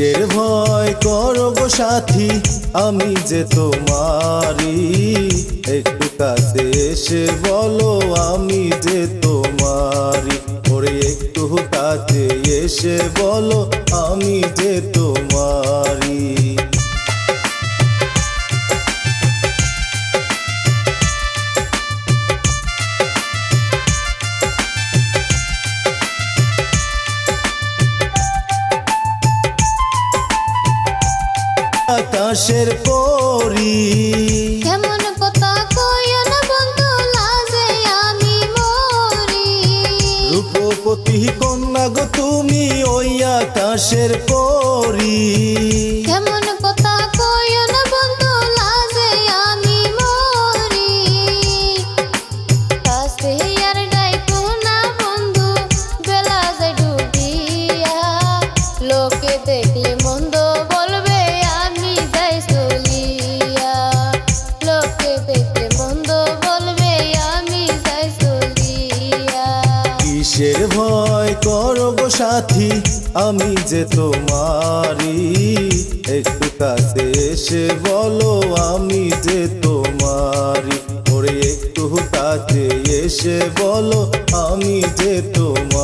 নিজের ভয় করব সাথী, আমি যে তোমারি একটু কাছে এসে বলো, আমি যে তোমারি ওরে একটু কাছে এসে বলো আকাশের পরি। কেমন কথা কইও না বন্ধু লাজে আমি মরি। রূপপতি কন্যা গো তুমি ওই আকাশের পরী। কিসের ভয় করো গো সাথী, আমি যে তোমারি একটু কাছে এসে বলো, আমি যে তোমারি ওরে একটু কাছে এসে বলো, আমি যে তোমারি